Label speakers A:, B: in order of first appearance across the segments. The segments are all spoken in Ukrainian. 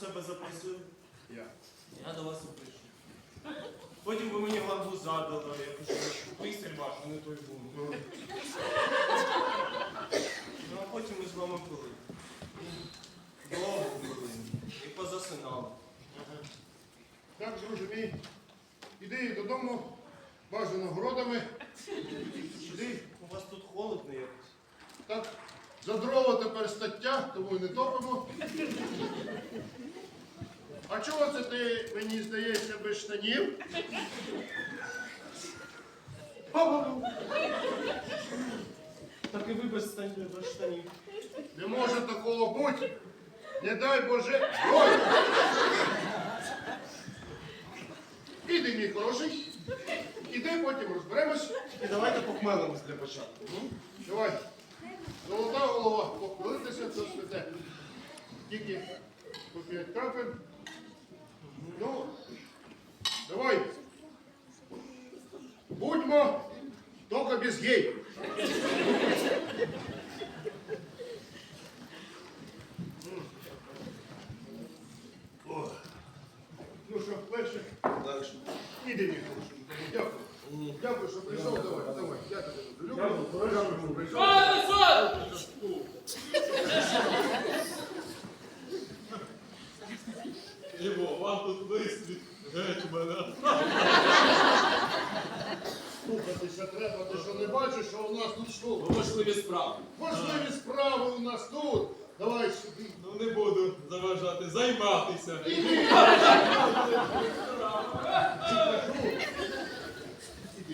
A: Себе запросили.
B: Я.
A: Я до вас і. Потім ви мені ганзу задали, я кажу, писар ваш, а не той був.
B: Ну,
A: Ну, а потім ми з вами пили. Довго пили. І позасинали.
B: Так, друже мій, іди додому, бажано городами. Іди.
A: У вас тут холодно якось.
B: Так, за дрова тепер стаття, тому й не топимо. А чого це ти, мені здається, без штанів?
A: Так і ви без штанів. Без штанів.
B: Не може такого бути. Не дай Боже. Ой! Іди, мій хороший. Іди, потім розберемось.
A: І давайте похмелимось для початку. ну?
B: Давай. Золота голова, похвалитися, то святе. Тільки по п'ять крапель. Ну, давай. Будьмо тільки без гей. Ну що, легше?
A: Легше.
B: Іди, хороший. Дякую. Дякую, що прийшов. Давай, давай. Я тебе люблю.
A: Дякую.
B: Дякую, що прийшов.
C: Іво, вам тут вислід гетьмана.
B: Слухатися треба, ти що не бачиш, що у нас тут що?
C: Важливі справи.
B: Важливі справи у нас тут. Давай сюди.
C: Ну не буду заважати, займатися.
B: Іди,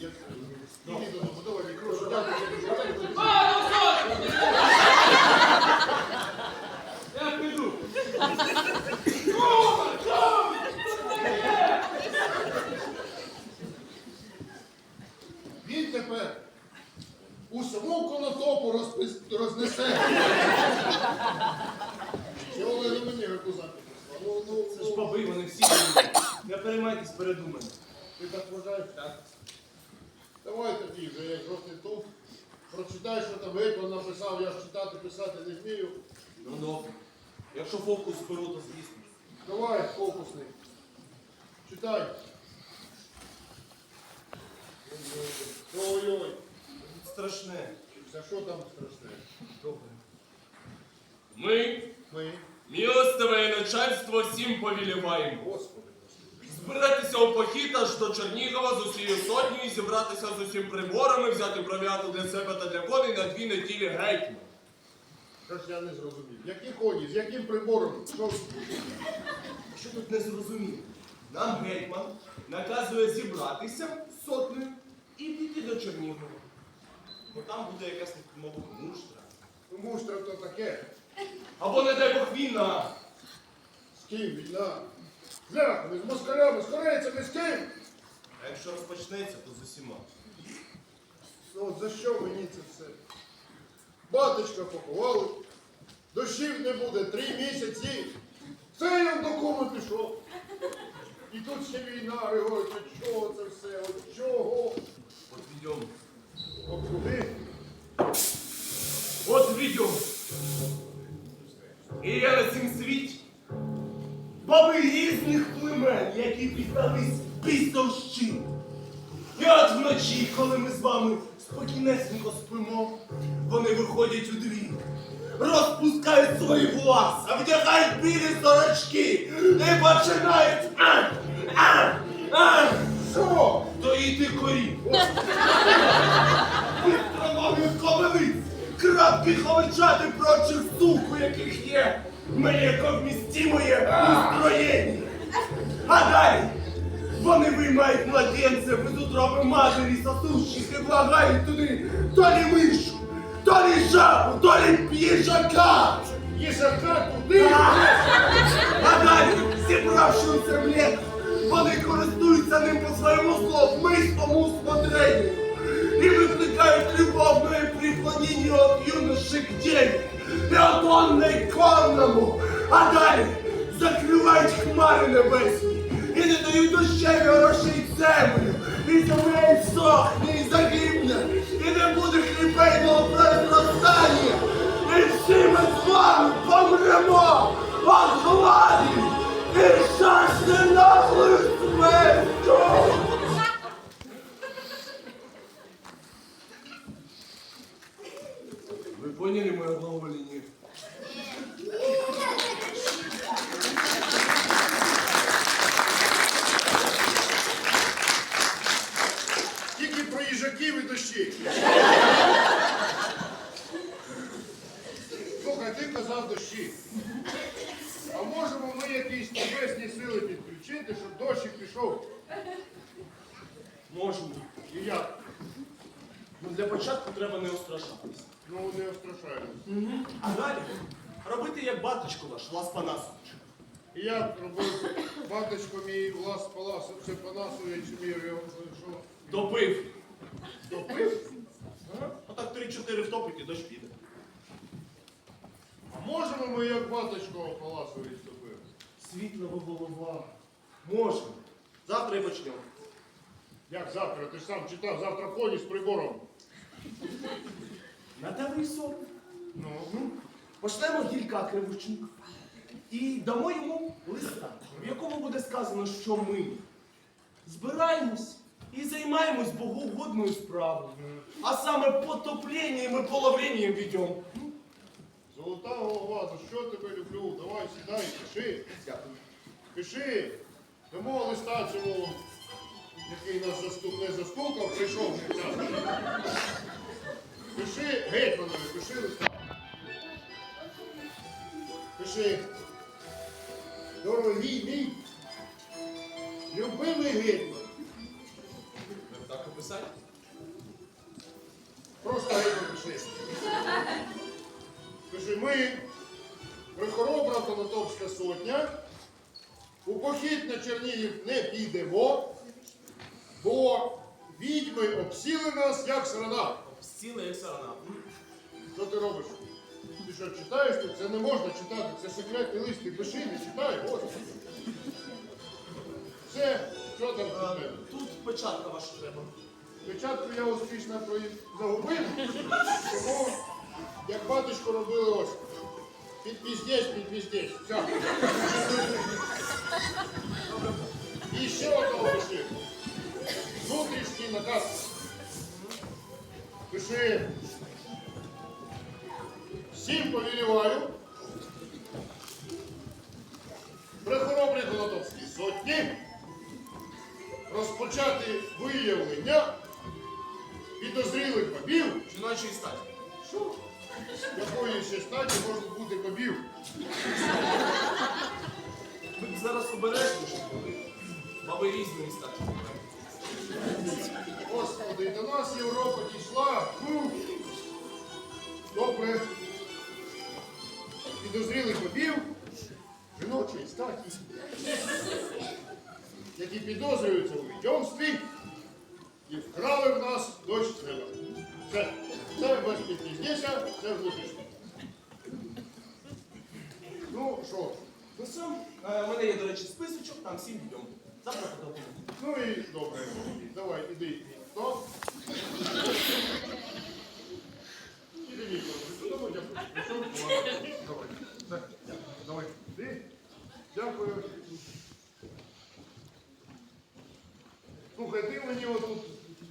B: я Іди додому, давай, мікрофон. Дякую, що прийшов.
C: Я піду.
B: Він тепер у саму конотопу розпис- рознесе. Чого ви на мені руку запитали? Ну, ну,
A: Це ж
B: ну.
A: баби, вони всі. Не переймайтесь передуманням.
B: Ти так вважаєш?
A: Так.
B: Давай тоді вже, як рот не тут. Прочитай, що там Гетьман написав, я ж читати, писати не вмію.
A: Ну добре. Якщо фокус беру, то звісно.
B: Давай, фокусний. Читай. Ой-ой.
A: Страшне.
B: За що там страшне?
A: Добре.
C: Ми,
B: Ми,
C: милостиве начальство, всім повіліваємо.
B: Господи.
C: Збиратися у похід аж до Чернігова з усією сотнею, зібратися з усім приборами, взяти провіату для себе та для коней на дві неділі гетьман.
B: Що ж я не зрозумів. Які коні, з яким прибором? Що?
A: Що тут не зрозуміло? Нам гетьман наказує зібратися з сотнею і піти до Чернігова. Бо там буде якась мовка муштра.
B: Муштра то таке.
C: Або не дай Бог війна.
B: З ким війна? Ляхами, з москалями, з корейцями, з ким?
A: А якщо розпочнеться, то з усіма.
B: Ну от за що мені це все? Батечка поховали, дощів не буде три місяці. Це я до кому пішов. І тут ще війна, Григорій, от чого це все? От чого?
A: От відьом.
B: От куди?
C: От відьом. І я на. Баби різних племен, які піддались пістовщині. І от вночі, коли ми з вами спокійнесенько спимо, вони виходять у двір, розпускають свої власа, вдягають білі сорочки і починають а, а, а,
B: Що?
C: доїти корів. Витримали ковилиць, крапки ховичати прочих сук, яких є моє устроєння. Далі вони виймають младенців із утроби матері сосущих і благають туди то лі мишу, то лі жабу, то лі їжака.
B: Їжака туди?
C: А зібравши у землі, вони користуються ним по своєму зловмисному усмотренню і викликають любовне преклонению от юноши к день, преотонной конному, а далі закривають хмари небесні, і не дають дощеві орошить землю, і земля і сохне, і загибне, і не буде хлібейного переростання, і всі ми з вами помремо.
B: От Про і дощі. Слухай, ти казав дощі. А можемо ми якісь небесні сили підключити, щоб дощик пішов?
C: Можемо.
B: І як?
C: Ну для початку треба не устрашатись.
B: Ну, не острашаємо.
C: А далі робити як батечко ваш, Лас Панасович.
B: І як робив батечко мій влас палас, це Панасович мір, я вам що?
C: Допив.
B: Топив?
C: Ага. Отак 3-4 втопить і дощ піде.
B: А можемо ми як батечко Паласович топив?
C: Світлого голова. Можемо. Завтра і почнемо.
B: Як завтра? Ти ж сам читав, завтра коні з прибором.
C: На давий сон.
B: Ну,
C: Пошлемо гілька Кривученка і дамо йому листа, в якому буде сказано, що ми збираємось займаємось богоугодною справою. А саме потопленням і половленням ведемо.
B: золота голова, за що тебе люблю? Давай сідай, пиши. Пиши. Дамо листа цьому, який нас заступ, не застукав, прийшов. Пиши гетьманові, пиши листа. Пиши. Дорогий мій, любимий гетьман.
C: Так?
B: Просто гетьман пиши. Ми, прихоробра Конотопська сотня, у похід на Чернігів не підемо, бо відьми обсіли нас, як сарана.
C: Стіли як сарана.
B: Що ти робиш? Ти що, читаєш тут? Це не можна читати, це секретний лист, ти пиши, не читай, ось. Все, що там
C: А,
B: у?
C: Тут печатка ваша треба.
B: Спочатку я успішно загубив, тому як батюшко робили ось. Підпіздєсь, підпіздєсь. Все. І ще одного пиши. Внутрішній наказ. Пиши. Всім повеліваю. При хоробрій сотні розпочати виявлення бабів,
C: статі.
B: що якої ще статі можуть бути бабів.
C: Ви б зараз обережні, щоб були. Баби різної статі.
B: Господи, до нас Європа дійшла. Фу. Добре. Підозрілих бабів жіночої статі, які підозрюються у відьомстві і вкрали в нас дощ з неба. Це, це без підпіздєся, це внутрішнє. Ну що,
C: Ну все, е, у мене є, до речі, списочок, там всім відомо. Завтра потопимо.
B: ну і добре. Давай, іди. Хто? Іди Віктор, ти додому дякую. Пішов? Давай. Все, Давай. Іди. Дякую. Слухай, ти мені отут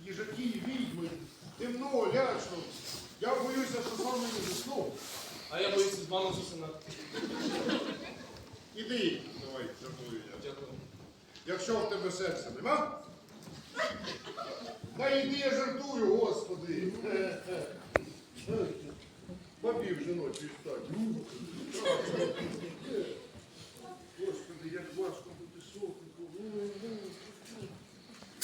B: їжаки і відьми, темно, лячно. Я боюся, що сам не засну.
C: А я боюся з вами засинати.
B: Іди. Давай, жартую я.
C: Дякую.
B: Якщо в тебе серця нема, та йди я жартую, господи. Бабів жіночі статі.